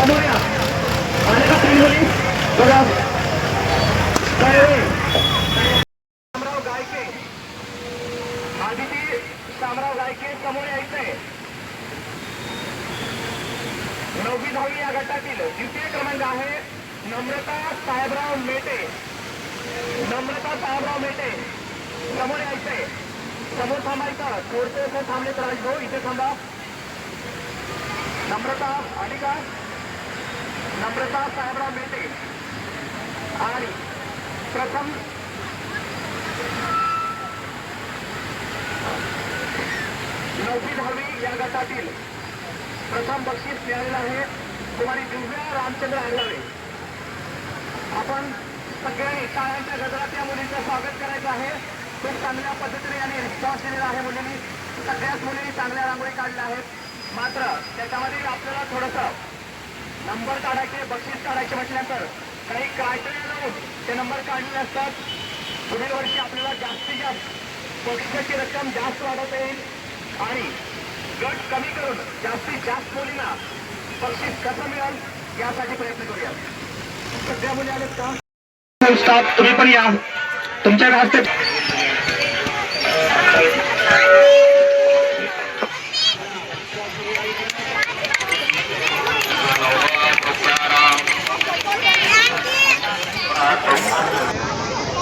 आले का तीन मुली बघा शामराव गायके. आदिती शामराव गायके समोर यायचंय नववी दहावी या गटातील द्वितीय क्रमांक आहे नम्रता साहेबराव मेटे. नम्रता साहेबराव मेटे. समोर यायचंय समोर थांबायचं. थोडसे थांबले तर भाऊ इथे थांबा. नम्रता आणि का नम्रता साहेबराव मेटे आणि प्रथम नववी दहावी या गटातील प्रथम बक्षीस मिळालेलं आहे कुमारी दिव्या रामचंद्र आंगळे आपण सगळ्यांनी शाळांच्या गजरात या मुलींचं स्वागत करायचं आहे. खूप चांगल्या पद्धतीने यांनी रिस्पॉन्स दिलेला आहे मुलींनी. सगळ्याच मुलींनी चांगल्या रांगोळी काढल्या आहेत. मात्र त्याच्यामध्ये आपल्याला थोडंसं नंबर काढायचे बक्षीस काढायचे म्हटल्यानंतर काही क्रायटेरिया लावून ते नंबर काढलेले असतात. पुढील वर्षी आपल्याला जास्तीत जास्त बक्षिसाची रक्कम जास्त वाढवता येईल आणि गट कमी करून जास्तीत जास्त मुलींना बक्षीस कसं मिळेल यासाठी प्रयत्न करूया. सध्या मुली आलेत का? स्टाफ तुम्ही पण या. तुमच्या हस्ते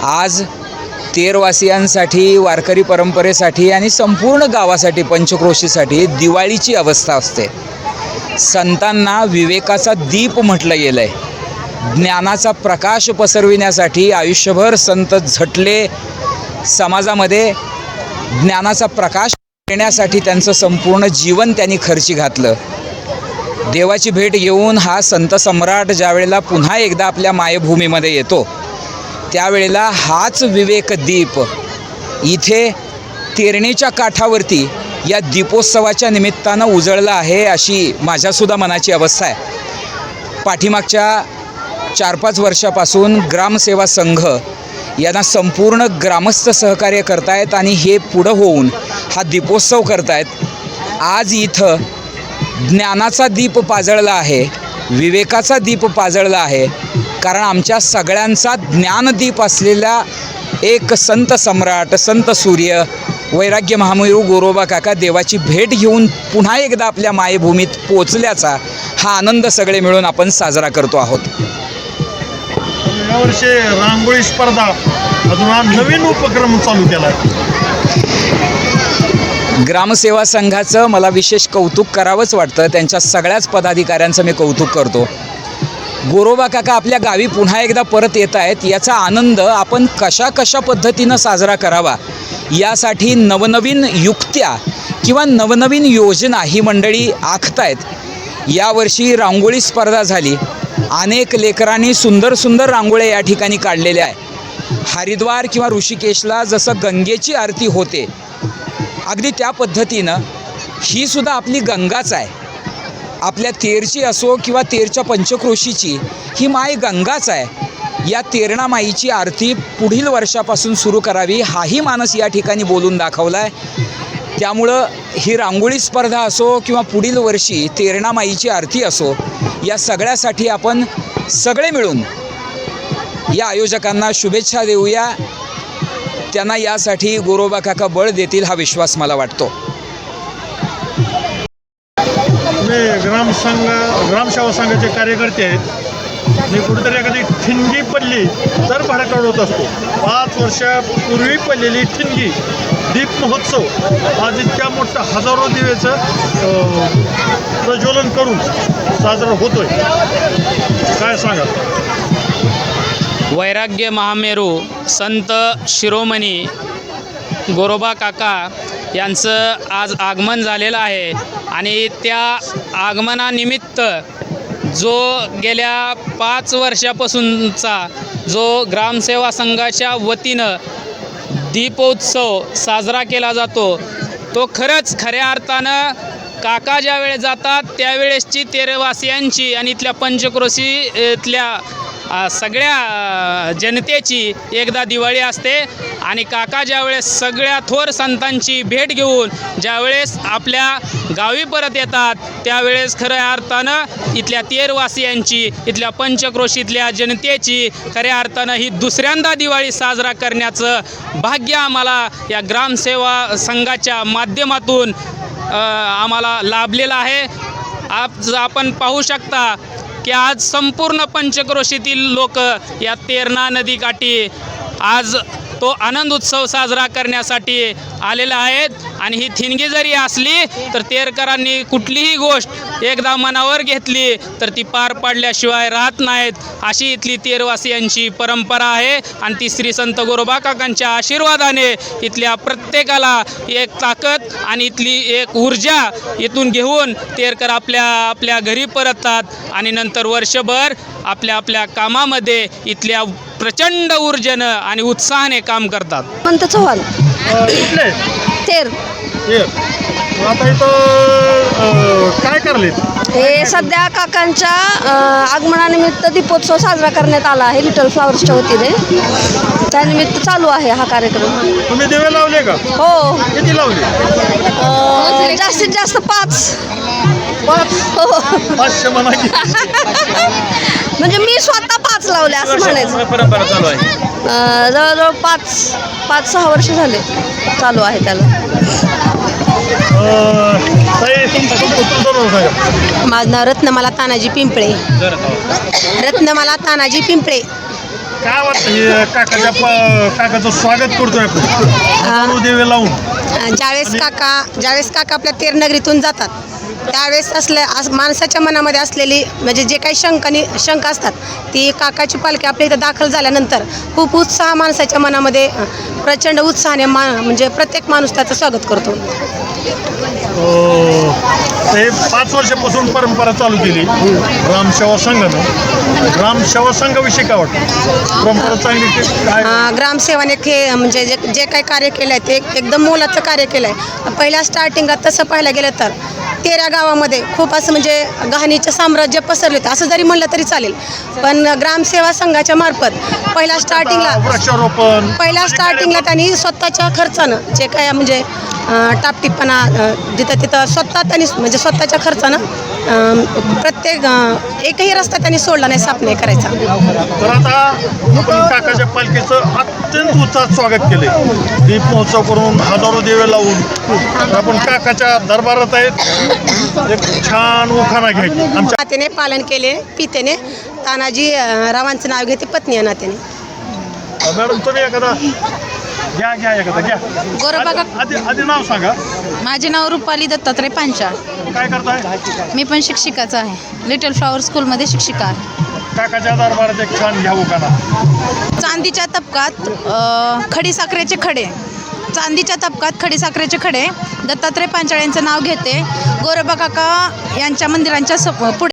आज तेरवासियांसाठी वारकरी परंपरेसाठी आणि संपूर्ण गावासाठी पंचक्रोशीसाठी दिवाळीची अवस्था असते. संतांना विवेकाचा दीप म्हटलं गेलं आहे ज्ञानाचा प्रकाश पसरविण्यासाठी आयुष्यभर संत झटले समाजामध्ये ज्ञानाचा प्रकाश देण्यासाठी त्यांचं संपूर्ण जीवन त्यांनी खर्ची घातलं. देवाची भेट घेऊन हा संत सम्राट ज्यावेळेला पुन्हा एकदा आपल्या मायभूमीमध्ये येतो. त्यावेळेला हाच विवेक दीप इथे तेरणीच्या काठावरती या दीपोत्सवाच्या निमित्तानं उजळला आहे अशी माझ्यासुद्धा मनाची अवस्था आहे. पाठीमागच्या चार पाच वर्षापासून ग्रामसेवा संघ यांना संपूर्ण ग्रामस्थ सहकार्य करतायत आणि हे पुढं होऊन हा दीपोत्सव करतायत. आज इथं ज्ञानाचा दीप पाजळला आहे विवेकाचा दीप पाजळला आहे कारण आमच्या सगळ्यांचा ज्ञानदीप असलेला एक संत सम्राट संत सूर्य वैराग्य महामेरू गोरोबा काका देवाची भेट घेऊन पुन्हा एकदा आपल्या मायभूमीत पोचल्याचा हा आनंद सगळे मिळून आपण साजरा करतो आहोत. यावर्षी रांगोळी स्पर्धा अजून हा नवीन उपक्रम चालू केला ग्रामसेवा संघाचं मला विशेष कौतुक करावंच वाटतं. त्यांच्या सगळ्याच पदाधिकाऱ्यांचं मी कौतुक करतो. गोरोबा काका आपल्या गावी पुन्हा एकदा परत येत आहेत. याचा आनंद आपण कशा कशा पद्धतीनं साजरा करावा? यासाठी नवनवीन युक्त्या किंवा नवनवीन योजना ही मंडळी आखतायत. यावर्षी रांगोळी स्पर्धा झाली. अनेक लेकरांनी सुंदर सुंदर रांगोळ्या या ठिकाणी काढलेल्या आहे हरिद्वार किंवा ऋषिकेशला जसं गंगेची आरती होते अगदी त्या पद्धतीनं ही सुद्धा आपली गंगाच आहे. आपल्या तेरची असो किंवा तेरच्या पंचक्रोशीची ही माय गंगाच आहे. या तेरणा माईची आरती पुढील वर्षापासून सुरू करावी हाही मानस या ठिकाणी बोलून दाखवला आहे त्यामुळं ही रांगोळी स्पर्धा असो किंवा पुढील वर्षी तेरणा माईची आरती असो या सगळ्यासाठी आपण सगळे मिळून या आयोजकांना शुभेच्छा देऊया. त्यांना यासाठी गोरोबा काका बळ देतील हा विश्वास मला वाटतो. संघ ग्रामसेवा संघाचे कार्यकर्ते आहेत. मी कुठेतरी एखादी ठिणगी पडली तर भडकावत होत असतो. पाच वर्षापूर्वी पडलेली ठिणगी दीप महोत्सव आज इतक्या मोठं हजारो दिवेचं प्रज्वलन करून साजरा होतोय. काय सांगा वैराग्य महामेरू संत शिरोमणी गोरोबा काका यांचं आज आगमन झालेलं आहे. आणि त्या आगमनानिमित्त जो गेल्या पाच वर्षापासूनचा जो ग्रामसेवा संघाच्या वतीनं दीपोत्सव साजरा केला जातो तो खरंच खऱ्या अर्थानं काका ज्या वेळेस जातात त्यावेळेसची तेरवासियांची आणि इथल्या पंचक्रोशी इथल्या सगळ्या जनतेची एकदा दिवाळी असते. आणि काका ज्यावेळेस सगळ्या थोर संतांची भेट घेऊन ज्यावेळेस आपल्या गावी परत येतात त्यावेळेस खऱ्या अर्थानं इथल्या तेरवासियांची इथल्या पंचक्रोशीतल्या जनतेची खऱ्या अर्थानं ही दुसऱ्यांदा दिवाळी साजरा करण्याचं भाग्य आम्हाला या ग्रामसेवा संघाच्या माध्यमातून आम्हाला लाभलेलं आहे. आज आपण पाहू शकता की आज संपूर्ण पंचक्रोशीतील लोक या तेरणा नदीकाठी आज तो आनंद उत्सव साजरा करण्यासाठी आलेला आहेत. आणि ही थिणगी जरी असली तर तेरकरांनी कुठलीही गोष्ट एकदा मनावर घेतली तर ती पार पाडल्याशिवाय राहत नाहीत. अशी इथली तेरवासियांची परंपरा आहे. आणि ती श्री संत गोरोबा काकांच्या आशीर्वादाने इथल्या प्रत्येकाला एक ताकद आणि इथली एक ऊर्जा इथून घेऊन तेरकर आपल्या आपल्या घरी परततात. आणि नंतर वर्षभर आपल्या आपल्या कामामध्ये इथल्या प्रचंड ऊर्जेनं आणि उत्साहाने काम करतात. पंत चव्हाण कुठले? तेर ये आता इथं अ, काय करले हे सध्या काकांच्या अ, आगमनानिमित्त दीपोत्सव साजरा करण्यात आला आहे लिटल फ्लॉवर्सच्या वतीने. त्यानिमित्त चालू आहे हा कार्यक्रम. तुम्ही दिवे लावले का? हो. किती लावले? अ, जास्तीत जास्त पाच. पाच? हो. पाचशे म्हणा की म्हणजे मी स्वतः लावले असं म्हणायचं. परंपरा चालू आहे. अ, जवळजवळ पाच पाच सहा वर्ष झाले चालू आहे त्याला. अ, ताई तुमचं नाव सांगा माझं नाव रत्नमाला तानाजी पिंपळे. रत्नमाला तानाजी पिंपळे. काय वाटतं हे काकाच्या प- काकाचं स्वागत करतोय आपण? लावून. ज्यावेळेस काका ज्यावेळेस काका आपल्या तेरनगरीतून जातात त्यावेळेस असल्या अस माणसाच्या मनामध्ये असलेली म्हणजे जे काही शंकानी शंका असतात ती काकाची पालखी आपल्या इथं दाखल झाल्यानंतर खूप उत्साह माणसाच्या मनामध्ये प्रचंड उत्साहाने मा म्हणजे प्रत्येक माणूस त्याचं स्वागत करतो. हो. ते पाच वर्षापासून परंपरा चालू केली. ग्रामसेवा संघानं. ग्रामसेवा संघाविषयी काय वाटतं? परंपरा चांगली ग्रामसेवाने खे म्हणजे जे जे काही कार्य केलं आहे ते एकदम मोलाचं कार्य केलं आहे पहिल्या स्टार्टिंगला तसं पाहायला गेलं तर तेरा गावामध्ये खूप असं म्हणजे गहाणीचं साम्राज्य पसरले होते. असं जरी म्हणलं तरी चालेल. पण ग्रामसेवा संघाच्या मार्फत पहिल्या स्टार्टिंगला वृक्षारोपण पहिल्या स्टार्टिंगला त्यांनी स्वतःच्या खर्चानं जे काय म्हणजे टापटीपणा जिथं तिथं स्वतः त्यांनी म्हणजे स्वतःच्या खर्चानं प्रत्येक एकही रस्ता त्यांनी सोडला नाही साफ नाही करायचा. तर आता काकाच्या पालखीचं अत्यंत उत्साहात स्वागत केले दीप महोत्सव करून हजारो दिवे लावून. आपण काकाच्या दरबारात आहेत. एक छान उखाणा घ्यायची आमच्या नात्याने पालन केले पितेने. तानाजी रावांचं नाव घेते पत्नी नात्याने मॅडम तुम्ही एखादा घ्या घ्या एखादा घ्या. गोरोबा आधी- आधी आधी नाव सांगा. माझे नाव रुपाली दत्तात्रय पांचाळ. काय करताय? मी पण शिक्षिकाच आहे. लिटल फ्लॉवर स्कूलमध्ये शिक्षिका आहे. काकाच्या दरबारात एक छान घ्या चांदीच्या तबकात अ, खडीसाखरेचे खडे. चांदीच्या तबकात खडीसाखरेचे खडे. दत्तात्रय पांचाळ यांचं नाव घेते. गोरोबा काका यांच्या मंदिरांच्या स पुढे